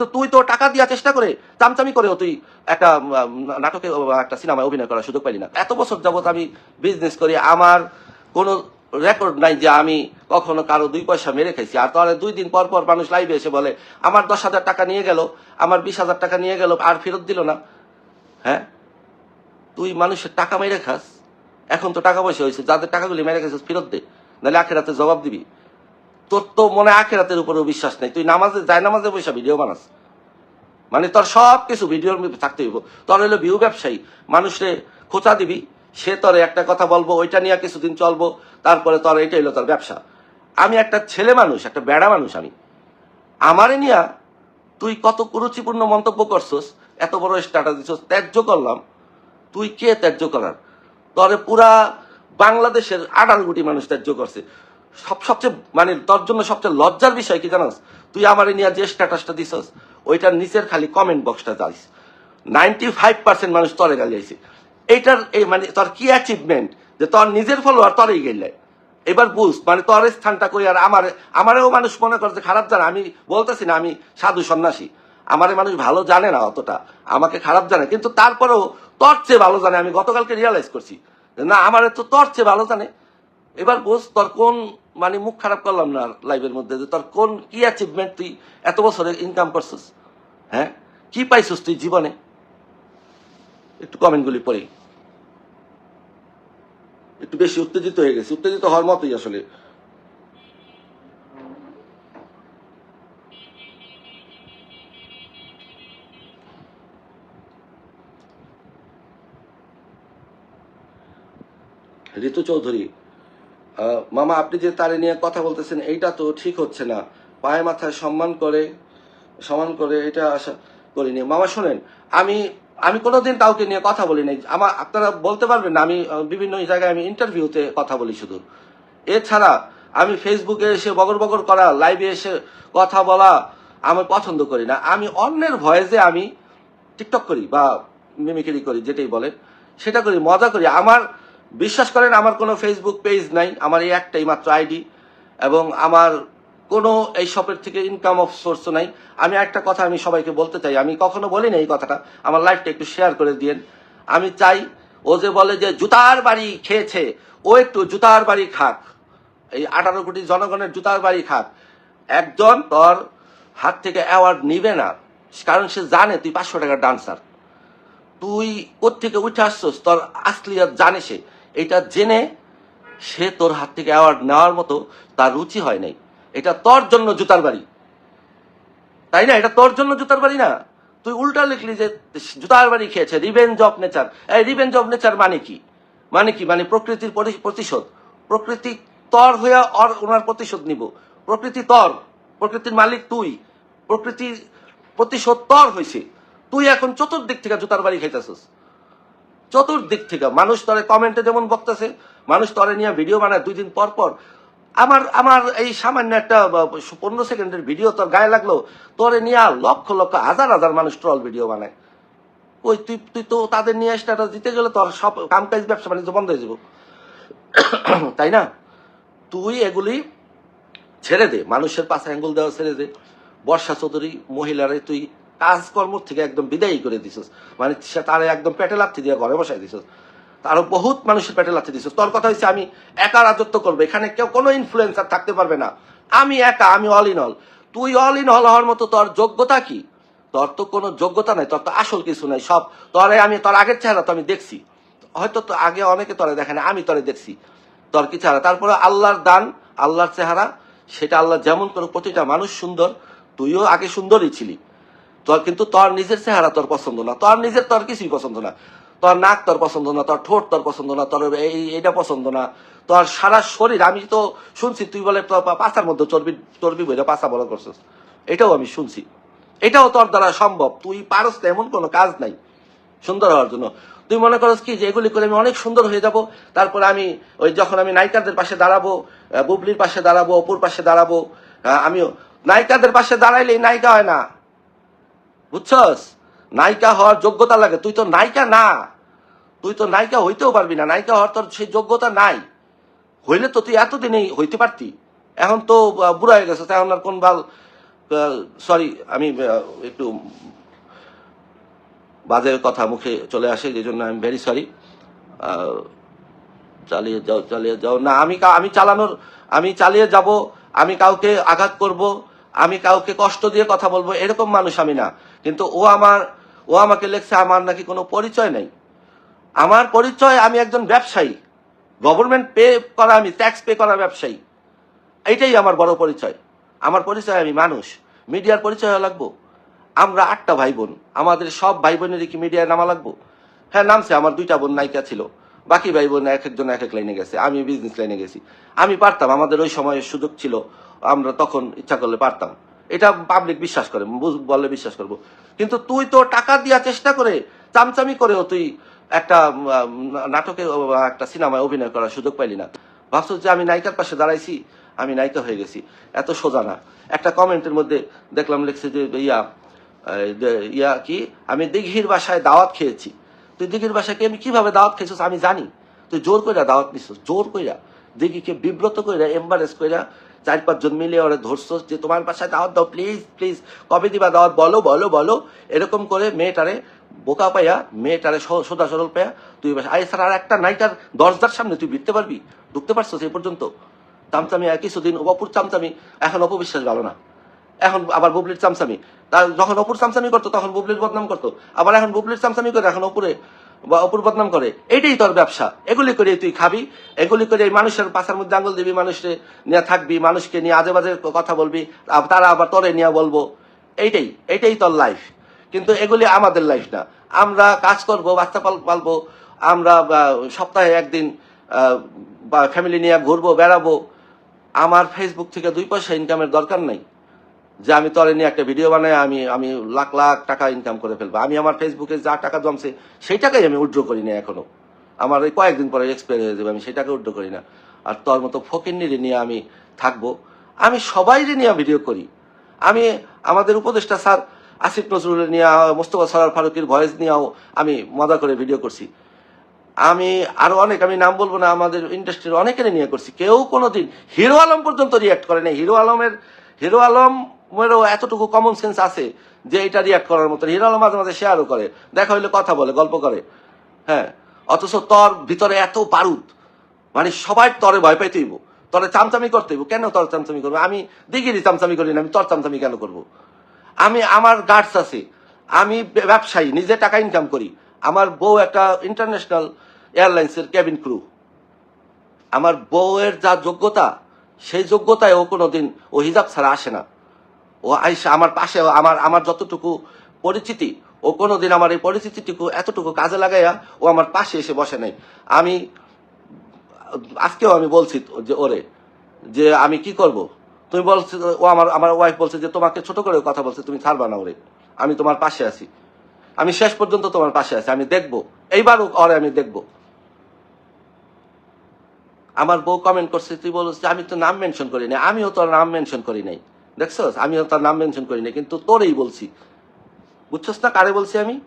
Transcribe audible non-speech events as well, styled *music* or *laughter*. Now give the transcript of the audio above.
তো তুই তো টাকা দেওয়ার চেষ্টা করে চামচামি করেও তুই একটা নাটকে একটা সিনেমায় অভিনয় করার সুযোগ পাইলি না। এত বছর যাবত আমি বিজনেস করি, আমার কোনো রেকর্ড নাই যে আমি কখনো কারও দুই পয়সা মেরে খাইছি। আর তাহলে দুই দিন পর পর মানুষ লাইভে এসে বলে, আমার দশ হাজার টাকা নিয়ে গেল, আমার বিশ হাজার টাকা নিয়ে গেল, আর ফেরত দিল না। হ্যাঁ? তুই মানুষের টাকা মেরে খাস। এখন তো টাকা পয়সা হয়েছে, যাদের টাকাগুলি মেরে খাইছিস ফেরত দে, নাহলে আখেরাতে জবাব দিবি। তোর তো মনে আখেরাতের উপরেও বিশ্বাস নেই। তুই নামাজে, যায় নামাজে পয়সা ভিডিও বানাস। মানে তোর সব কিছু ভিডিওর থাকতে হইব। তোর হইল ভিউ ব্যবসায়ী। মানুষে খোঁচা দিবি, সে তোরে একটা কথা বলব, ওইটা নিয়ে কিছুদিন চলবো, তারপরে তোর এটা হইল তোর ব্যবসা। আমি একটা ছেলে মানুষ, একটা বেড়া মানুষ আমি। আমারে নিয়া তুই কত কুরুচিপূর্ণ মন্তব্য করছস, এত বড় স্ট্যাটাস দিছস, ত্যায্য করলাম। তুই কে ত্যায্য করার? তরে পুরা বাংলাদেশের আঠারো কোটি মানুষ ত্যায্য করছে। সব সবচেয়ে মানে তোর জন্য সবচেয়ে লজ্জার বিষয় কি জানাস? তুই আমার নিয়ে যে স্ট্যাটাসটা দিছস, ওইটার নিচের খালি কমেন্ট বক্সটা যাইস। নাইনটি ফাইভ পার্সেন্ট মানুষ তরে গালিয়েছে এইটার, এই মানে তোর কি অ্যাচিভমেন্ট যে তোর নিজের ফলোয়ার তরেই গেলে। এবার বুঝ মানে তোর স্থানটা কই আর আমার, আমারেও মানুষ মনে করে যে খারাপ জানে। আমি বলতেছি না, আমি সাধু সন্ন্যাসী। আমারে মানুষ ভালো জানে না অতটা। আমাকে খারাপ জানে, কিন্তু তারপরেও তোর চেয়ে ভালো জানে। আমি গতকালকে রিয়ালাইজ করছি না, আমারে তো তোর চেয়ে ভালো জানে। এবার বুঝ, তোর কোন মানে মুখ খারাপ করলাম না লাইভের মধ্যে যে তোর কোন কি অ্যাচিভমেন্ট তুই এত বছরে ইনকাম করছিস? হ্যাঁ? কি পাইছিস তুই জীবনে? একটু কমেন্টগুলি পড়ি। একটু বেশি উত্তেজিত হয়ে গেছি। উত্তেজিত হওয়ার মতোই আসলে। ঋতু চৌধুরী মামা, আপনি যে তারে নিয়ে কথা বলতেছেন, এইটা তো ঠিক হচ্ছে না। পায়ে মাথায় সম্মান করে সম্মান করে এটা আশা করিনি। মামা, শোনেন, আমি আমি কোনোদিন কাউকে নিয়ে কথা বলি নাই। আমার, আপনারা বলতে পারবেন না, আমি বিভিন্ন জায়গায় আমি ইন্টারভিউতে কথা বলি শুধু। এছাড়া আমি ফেসবুকে এসে বগর বগর করা লাইভে এসে কথা বলা আমি পছন্দ করি না। আমি অন্যের ভয়েসে আমি টিকটক করি বা মিমিক্রি করি, যেটাই বলেন, সেটা করি, মজা করি। আমার বিশ্বাস করেন, আমার কোনো ফেসবুক পেজ নাই, আমার এই একটাই মাত্র আইডি এবং আমার কোনো এই শপের থেকে ইনকাম অফ সোর্স নাই। আমি একটা কথা আমি সবাইকে বলতে চাই, আমি কখনো বলি না এই কথাটা, আমার লাইফটা একটু শেয়ার করে দিয়েন। আমি চাই, ও যে বলে যে জুতার বাড়ি খেয়েছে, ও একটু জুতার বাড়ি খাক। এই আঠারো কোটি জনগণের জুতার বাড়ি খাক। একজন তোর হাত থেকে অ্যাওয়ার্ড নিবে না, কারণ সে জানে তুই পাঁচশো টাকার ডান্সার তুই কোত্থেকে উঠে আসছস? তোর আসলিয়াত জানে সে। এটা জেনে সে তোর হাত থেকে অ্যাওয়ার্ড নেওয়ার মতো তার রুচি হয় নাই। এটা তোর জন্য জুতার বাড়ি। তাই না? এটা তোর জন্য জুতার বাড়ি না? তুই উল্টা লিখলি যে জুতার বাড়ি খেয়েছে রিভেঞ্জ অফ নেচার এই রিভেঞ্জ অফ নেচার মানে কি? মানে কি? মানে প্রকৃতির প্রতিশোধ। প্রকৃতি তর হয়ে অর ওনার প্রতিশোধ নিব। প্রকৃতি তর। প্রকৃতির মালিক তুই। প্রকৃতির প্রতিশোধ তর হয়েছে তুই এখন চতুর্দিক থেকে জুতার বাড়ি খাইতেছিস। চতুর্দিক থেকে মানুষ তরে কমেন্টে যেমন বকতেছে, মানুষ তরে নিয়ে ভিডিও বানায় দুই দিন পর পর। আমার আমার এই সামান্য একটা পনেরো সেকেন্ডের ভিডিও তোর গায়ে লাগল, তোরে নিয়ে লক্ষ লক্ষ, হাজার হাজার মানুষ ট্রল ভিডিও বানায়। ওই তুই তুই তো তাদের নিয়ে স্ট্যাটাস দিতে গেলে তোর সব কামকাজ, ব্যবসা বাণিজ্য বন্ধ হয়ে যাব। *coughs* তাই না? তুই এগুলি ছেড়ে দে, মানুষের পাশে অ্যাঙ্গুল দেওয়া ছেড়ে দে। বর্ষা চৌধুরী, মহিলারে তুই কাজকর্ম থেকে একদম বিদায়ী করে দিছিস। মানে সে তারে একদম পেটে লাথি দিয়ে ঘরে বসাই দিছিস। আরও বহুত মানুষের পেটে লাথি দিছিস। তোর কথা হচ্ছে আমি একা রাজত্ব করব। এখানে কেউ কোনো ইনফ্লুয়েন্সার থাকতে পারবে না। আমি একা, আমি অল ইন অল তুই অল ইন অল হওয়ার মতো তোর যোগ্যতা কি? তোর তো কোনো যোগ্যতা নাই, তোর তো আসল কিছু নাই। সব তরে আমি, তোর আগের চেহারা তো আমি দেখছি। হয়তো তো আগে অনেকে তরে দেখে না, আমি তরে দেখছি। তোর কি চেহারা? তারপরে আল্লাহর দান, আল্লাহর চেহারা, সেটা আল্লাহ যেমন করে প্রতিটা মানুষ সুন্দর। তুইও আগে সুন্দরই ছিলি। তোর কিন্তু তোর নিজের চেহারা তোর পছন্দ না, তোর নিজের তোর কিছুই পছন্দ না। তোর নাক তোর পছন্দ না, তোর ঠোঁট তোর পছন্দ না, তোর এই এটা পছন্দ না। তোর সারা শরীর, আমি তো শুনছি, তুই বলে তোর পা- মধ্যে চর্বি চর্বি বইলে পাছা বড় করছিস। এটাও আমি শুনছি। এটাও তোর দ্বারা সম্ভব। তুই পারস না, এমন কোনো কাজ নাই সুন্দর হওয়ার জন্য। তুই মনে করস কি যে এগুলি করে আমি অনেক সুন্দর হয়ে যাব, তারপরে আমি ওই যখন আমি নায়িকাদের পাশে দাঁড়াবো বুবলির পাশে দাঁড়াবো, অপুর পাশে দাঁড়াবো আমিও, নায়িকাদের পাশে দাঁড়াইলেই নায়িকা হয় না। বুঝছস? নায়িকা হওয়ার যোগ্যতা লাগে। তুই তো নায়িকা না। তুই তো নায়িকা হইতেও পারবি না। নায়িকা হওয়ার তোর সেই যোগ্যতা নাই। হইলে তো তুই এতদিনেই হইতে পারতি। এখন তো বুড়া হয়ে গেছে এখন আর কোন বাল সরি আমি একটু বাজে কথা মুখে চলে আসে যে জন্য আমি ভেরি সরি চালিয়ে যাও চালিয়ে যাও। না, আমি আমি চালানোর, আমি চালিয়ে যাব। আমি কাউকে আঘাত করব। আমি কাউকে কষ্ট দিয়ে কথা বলব। এরকম মানুষ আমি না। কিন্তু ও আমার, ও আমাকে লেখছে, আমার নাকি কোনো পরিচয় নেই। আমার পরিচয়, আমি একজন ব্যবসায়ী। গভর্নমেন্ট পে করা আমি ট্যাক্স পে করা ব্যবসায়ী। এইটাই আমার বড় পরিচয়। আমার পরিচয় আমি মানুষ। মিডিয়ার পরিচয় লাগবো। আমরা আটটা ভাই বোন আমাদের সব ভাই বোনেরই কি মিডিয়ায় নামা লাগবো? হ্যাঁ নামছে। আমার দুইটা বোন নায়িকা ছিল। বাকি ভাই বোন এক একজন এক এক লাইনে গেছে। আমি বিজনেস লাইনে গেছি। আমি পারতাম। আমাদের ওই সময় সুযোগ ছিল। আমরা তখন ইচ্ছা করলে পারতাম। এটা পাবলিক বিশ্বাস করে বললে বিশ্বাস করব। কিন্তু তুই তো টাকা দিয়া চেষ্টা করে, চামচামি করেও তুই একটা নাটকে একটা সিনেমায় অভিনয় করার সুযোগ পাইলি না। ভাবছ যে আমি নায়িকার পাশে দাঁড়াইছি? আমি নায়িকা হয়ে গেছি। এত সোজা না। একটা কমেন্টের মধ্যে দেখলাম লিখছে যে, ইয়া ইয়া কি? আমি দিঘির বাসায় দাওয়াত খেয়েছি। তুই দিঘির বাসায় আমি কীভাবে দাওয়াত খেয়েছিস আমি জানি। তুই জোর কইরা দাওয়াত নিছিস, জোর কইরা। দিঘিকে বিব্রত কইরা এম্বারেস কইরা চার পাঁচজন মিলে ওরা ধরছস যে তোমার বাসায় দাওয়াত দাও প্লিজ প্লিজ কবে দিবা দাওয়াত? বলো বলো বলো। এরকম করে মেয়েটারে বোকা পাইয়া, মেয়েটারে সোজা সরল পাইয়া তুই আই স্যার, আর একটা নাইটার দরজার সামনে তুই ভিড়তে পারবি? ঢুকতে পারছ সেই পর্যন্ত? চামচামি আর কিছুদিন, অপুর চামচামি, এখন অপবিশ্বাস ভালো না। এখন আবার বুবলির চামচামি। তার যখন অপুর চামচামি করতো, তখন বুবলির বদনাম করতো। আবার এখন বুবলির চামচামি করে, এখন অপুরে বা অপুর বদনাম করে। এটাই তোর ব্যবসা। এগুলি করে তুই খাবি, এগুলি করে মানুষের পাশার মধ্যে আঙ্গুল দিবি মানুষকে নিয়ে থাকবি, মানুষকে নিয়ে আজে বাজে কথা বলবি তারা আবার তোরে নিয়ে বলব। এইটাই এইটাই তোর লাইফ কিন্তু এগুলি আমাদের লাইফ না। আমরা কাজ করব, বাচ্চা পাল, পালবো, আমরা সপ্তাহে একদিন বা ফ্যামিলি নিয়ে ঘুরবো, বেড়াবো। আমার ফেসবুক থেকে দুই পয়সা ইনকামের দরকার নাই। যে আমি তলে নিয়ে একটা ভিডিও বানাই, আমি আমি লাখ লাখ টাকা ইনকাম করে ফেলব। আমি আমার ফেসবুকে যা টাকা জমছে সেই টাকাই আমি উইড্রো করি না এখনও। আমার ওই কয়েকদিন পরে এক্সপায়ার হয়ে যাবে, আমি সেই টাকা উইড্রো করি না। আর তোর মতো ফকিন্নিরে নিয়ে আমি থাকব। আমি সবাইরে নিয়ে ভিডিও করি। আমি আমাদের উপদেষ্টা স্যার আসিফ নজরুল নিয়ে, মোস্তফা সরার ফারুকের ভয়েস নিয়েও আমি মজা করে ভিডিও করছি। আমি আরও অনেক, আমি নাম বলব না, আমাদের ইন্ডাস্ট্রির অনেকের নিয়ে করছি। কেউ কোনোদিন হিরো আলম পর্যন্ত রিয়াক্ট করে নাই। হিরো আলমের, হিরো আলমেরও এতটুকু কমন সেন্স আছে যে এটা রিয়াক্ট করার মতো। হিরো আলম মাঝে মাঝে শেয়ারও করে, দেখা হইলে কথা বলে, গল্প করে। হ্যাঁ অথচ তর ভিতরে এত বারুদ। মানে সবাই তরে ভয় পাইতেইব তরে চামচামি করতেইব কেন তর চামচামি করব? আমি দিঘিরি চামচামি করি না, আমি তর চামচামি কেন করব? আমি, আমার গার্ডস আছে। আমি ব্যবসায়ী, নিজে টাকা ইনকাম করি। আমার বউ একটা ইন্টারন্যাশনাল এয়ারলাইন্সের ক্যাবিন ক্রু আমার বউয়ের যা যোগ্যতা, সেই যোগ্যতায় ও কোনোদিন ও হিজাব ছাড়া আসে না। ও আইসা আমার পাশে আমার আমার যতটুকু পরিচিতি, ও কোনোদিন আমার এই পরিচিতিটুকু এতটুকু কাজে লাগাইয়া ও আমার পাশে এসে বসে নাই। আমি, আজকেও আমি বলছি যে, ওরে, যে আমি কি করব? তুমি বলছো, ও আমার আমার ওয়াইফ বলছে যে, তোমাকে ছোট করে কথা বলছে, তুমি ছাড়বা না ওরে, আমি তোমার পাশে আছি। আমি শেষ পর্যন্ত তোমার পাশে আছি, আমি দেখব। এইবার ওরে আমি দেখব। আমার বউ কমেন্ট করছে, তুই বলছিস আমি তো নাম মেনশন করি নাই, আমিও তোর নাম মেনশন করি নাই। দেখছস? আমি তার নাম মেনশন করি না কিন্তু তোরেই বলছি। বুঝছস না কারে বলছি আমি?